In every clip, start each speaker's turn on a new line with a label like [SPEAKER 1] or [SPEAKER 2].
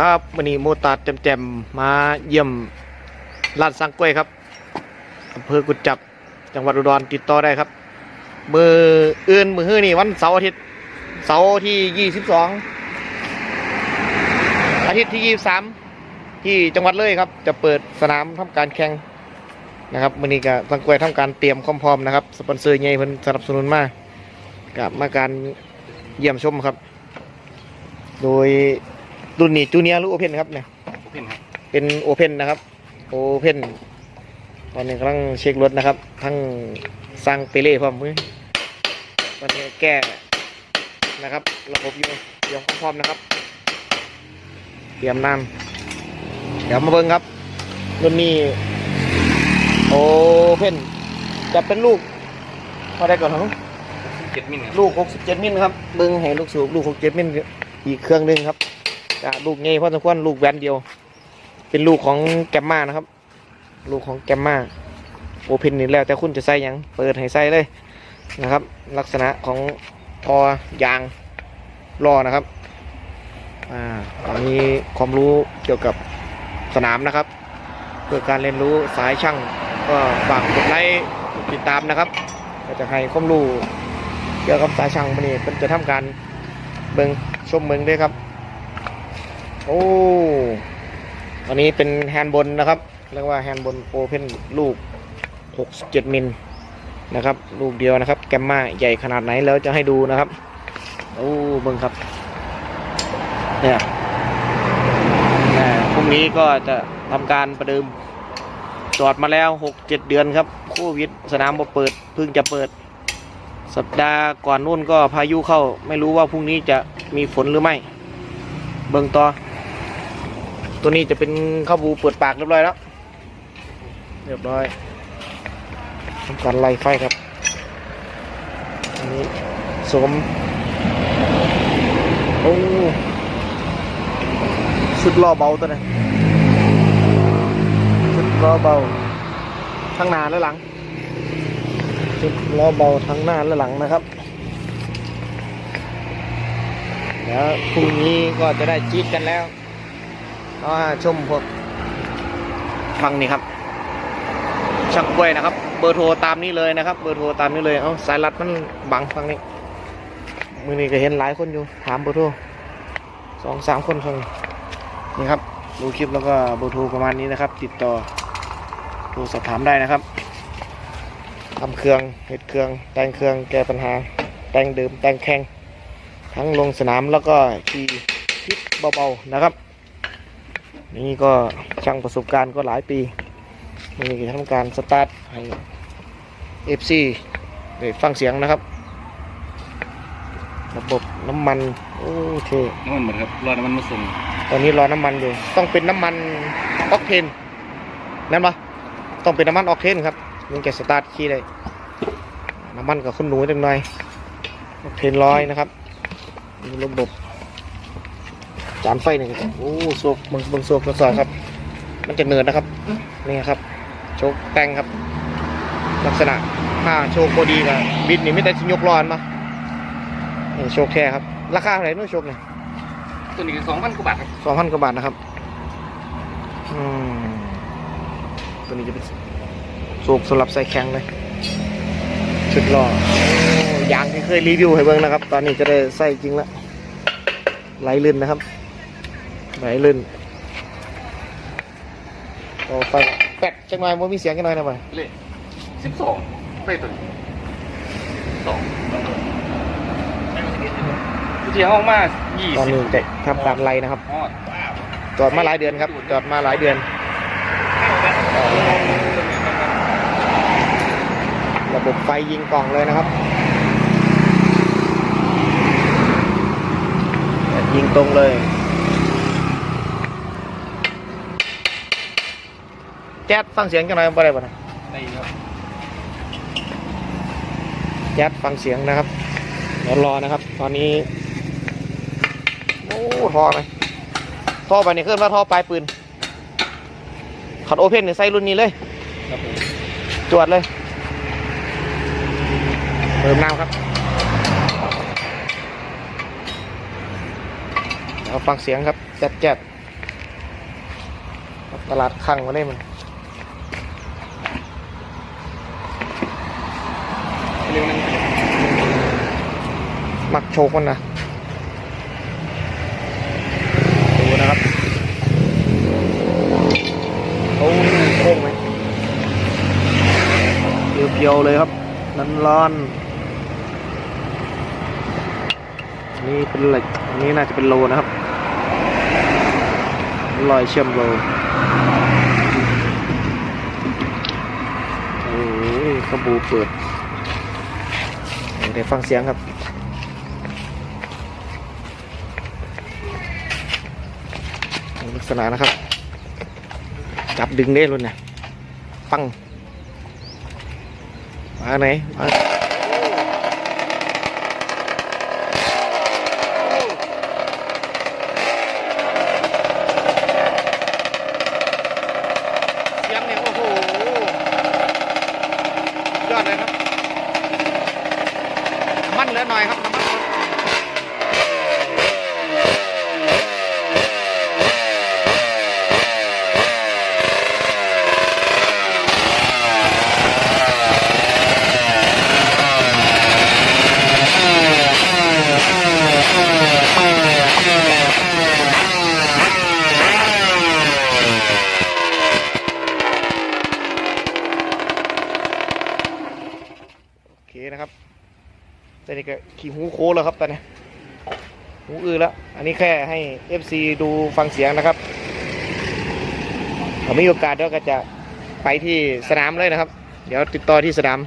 [SPEAKER 1] ครับวันนี้โมตาดแจมๆมาเยี่ยมร้านสังกล้วยครับอำเภอกุดจับจังหวัดอุดรติดต่อได้ครับ มืออื่นมือฮื้อนี่วันเสาร์อาทิตย์เสาร์ที่ยี่สิบสองอาทิตย์ที่ยี่สามที่จังหวัดเลยครับ จะเปิดสนามทำการแข่งนะครับมือนี้ก็สังกล้วยทำการเตรียมความพร้อมนะครับสปอนเซอร์ใหญ่เพิ่นสนับสนุนมากับมาการเยี่ยมชมครับ โดย รุ่นนี้จูเนียร์หรือโอเพนครับเนี่ย
[SPEAKER 2] โอเพนครับ
[SPEAKER 1] เป็นโอเพนนะครับโอเพนตอนนี้กำลังเช็ครถนะครับ ทั้งสร้างเปเล่พร้อมมือตอนนี้แก้นะครับระบบอยู่เตรียมความพร้อมนะครับ เตรียมน้ำเดี๋ยวมาเบิ่งครับรุ่นนี้โอเพนจะเป็นลูกพอได้ก่อนครับ
[SPEAKER 2] เจ็ดมิลครับ
[SPEAKER 1] ลูก 67 มิลครับเบิ่งให้ลูกสูบลูก 67 มิลอีกเครื่องหนึงครับจะ ลูกใหญ่พอสมควรลูกแวนเดียว เป็นลูกของแกมมานะครับ ลูกของแกมมาโอเพนนี่แล้วแต่คุณจะใส่ยังเปิดให้ใส่เลยนะครับ ลักษณะของทอยางล้อนะครับอ่าตอนนี้ความรู้เกี่ยวกับสนามนะครับ เพื่อการเรียนรู้สายช่างก็ฝากกดไลค์ติดตามนะครับก็จะให้ความรู้เกี่ยวกับสายช่างมันนี่เป็นจะทำการเบิงชมเบิงด้วยครับ โอ้อันนี้เป็นแฮนด์บนนะครับ เรียกว่าแฮนด์บนโอเพนลูก 67 มิลนะครับลูกเดียวนะครับ แกมมาใหญ่ขนาดไหนแล้วจะให้ดูนะครับ โอ้เบิงครับ เนี่ยอ่พรุ่งนี้ก็จะทำการประเดิม จอดมาแล้ว 6-7 เดือนครับโควิดสนามบ่เปิดเพิ่งจะเปิด สัปดาห์ก่อนนู่นก็พายุเข้า ไม่รู้ว่าพรุ่งนี้จะมีฝนหรือไม่ เบิ่งต่อ ตัวนี้จะเป็นข้าวบูเปิดปากเรียบร้อยแล้ว เรียบร้อยทำการไล่ไฟครับอันนี้สมโอ้สุดล้อเบาตัวนี้สุดล้อเบา ทั้งหน้าและหลังจุดล้อเบาทั้งหน้าและหลังนะครับเดี๋ยวพรุ่งนี้ก็จะได้จี๊ดกันแล้ว ก็ชมพวกฟังนี่ครับช่างกล้วยนะครับ เบอร์โทรตามนี้เลยนะครับ เบอร์โทรตามนี้เลยเอาสายรัดมันบังฟังนี้มือนี้ก็เห็นหลายคนอยู่ถามเบอร์โทรสองสามคนคนนี่ครับดูคลิปแล้วก็เบอร์โทรประมาณนี้นะครับ ติดต่อโทรสอบถามได้นะครับทำเครื่องเห็ดเครื่อง แต่งเครื่องแก้ปัญหา แต่งเดิมแต่งแข่งทั้งลงสนามแล้วก็ขี่คลิปเบาๆนะครับ นี่ก็ช่างประสบการณ์ก็หลายปีนี่ก็ทำการสตาร์ทให้ FC ได้ฟังเสียงนะครับ ระบบน้ำมัน โอ้เท่
[SPEAKER 2] น้ำมันเหมือนครับรอน้ำมันมาส่ง
[SPEAKER 1] ตอนนี้รอน้ำมันอยู่ ต้องเป็นน้ำมันออกเทนนั่นปะต้องเป็นน้ำมันออกเทนครับมันจะสตาร์ทขี่ได้น้ำมันกับคุณหนูจังหน่อยออกเทนร้อยนะครับมีระบบ จานไฟนี่ก็จะโอ้โซกเบางเบางโซกกระสอบครับ มันจะเนิร์ดนะครับนี่ครับ โชคแต่งครับ ลักษณะถ้าโชคพอดีกับบิดนี่ไม่ได้สิยกร้อนมานี่โชคแท้ครับ ราคาเท่าไหร่นู้นโชคเนี่ย
[SPEAKER 2] ตัวนี้สองพันกว่าบาทครับ
[SPEAKER 1] สองพันกว่าบาทนะครับอืมตัวนี้จะเป็นสูบสำหรับใส่แข็งเลยชุดล้อโอ้ยางที่เคยรีวิวให้เบิ่งนะครับ ตอนนี้จะได้ใส่จริงแล้วไหลลื่นนะครับ ไหลลื่นโอ้ไฟแปดจังหน่อยมันมีเสียงจังหน่อยนะบ่
[SPEAKER 2] เลยสิบสองไปตัวนี้สองวิธีห้องมายี่
[SPEAKER 1] ตอน
[SPEAKER 2] สิบ
[SPEAKER 1] นี้จะทำการไล่นะครับ
[SPEAKER 2] ฮอด
[SPEAKER 1] จอดมาหลายเดือนครับ จอดมาหลายเดือน ระบบไฟยิงกล่องเลยนะครับ ยิงตรงเลย จ๊ดฟังเสียงกันหน่อยบ่ได้บ่นะ
[SPEAKER 2] ได้ครับ
[SPEAKER 1] แจ๊ดฟังเสียงนะครับเดี๋ยวรอนะครับ ตอนนี้โอ้ท่อไหมท่อไปนี่เคลื่อนว่าท่อปลายปืนขัดโอเพนเนี่ยใส่รุ่นนี้เลย
[SPEAKER 2] ครับผม
[SPEAKER 1] จวดเลยเติมน้ำครับเดี๋ยวฟังเสียงครับแจ๊ดแจ๊ดตลาดข้างมาได้มัน
[SPEAKER 2] เร็วนั่น
[SPEAKER 1] มักโชกมันนะดูนะครับเขาโค้งไหมเพียวๆเลยครับนันร้อนๆนี่เป็นเหล็กอันนี้น่าจะเป็นโลนะครับรอยเชื่อมโลโอ้ยขบูเปิด เดี๋ยวฟังเสียงครับลักษณะนะครับ จับดึงได้เลยนะปังมาไหนมาเสียงเนี่ยโอ้โห ยอดเลยครับน้ำมัน เหลือหน่อยครับน้ำมันโอเคนะครับ ตอนนี้ก็ขี่หูโคแล้วครับตอนนี้หูอื้อแล้ว อันนี้แค่ให้ FC ดูฟังเสียงนะครับถ้ามีโอกาสเดี๋ยวก็จะไปที่สนามเลยนะครับ เดี๋ยวติดต่อที่สนาม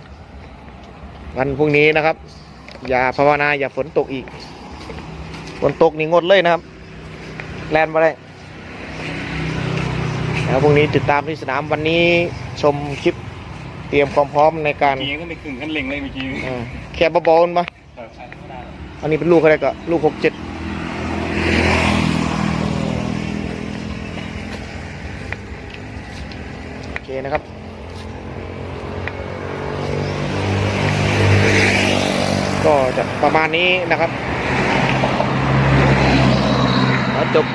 [SPEAKER 1] วันพรุ่งนี้นะครับ อย่าภาวนาอย่าฝนตกอีก ฝนตกนี่งดเลยนะครับ แลนมาได้แล้วพรุ่งนี้ติดตามที่สนามวันนี้ชมคลิป เตรียมความพร้อมในการ
[SPEAKER 2] เมื่อกี้ก็ไม่กึ่งกันเล็งเลยเมื่อกี้
[SPEAKER 1] อ่าแค่เบาๆมันมาอันนี้เป็นลูกอะไรก็ลูกหกเจ็ดโอเคนะครับก็จะประมาณนี้นะครับแล้วจบ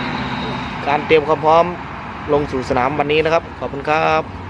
[SPEAKER 1] การเตรียมความพร้อมลงสู่สนามวันนี้นะครับ ขอบคุณครับ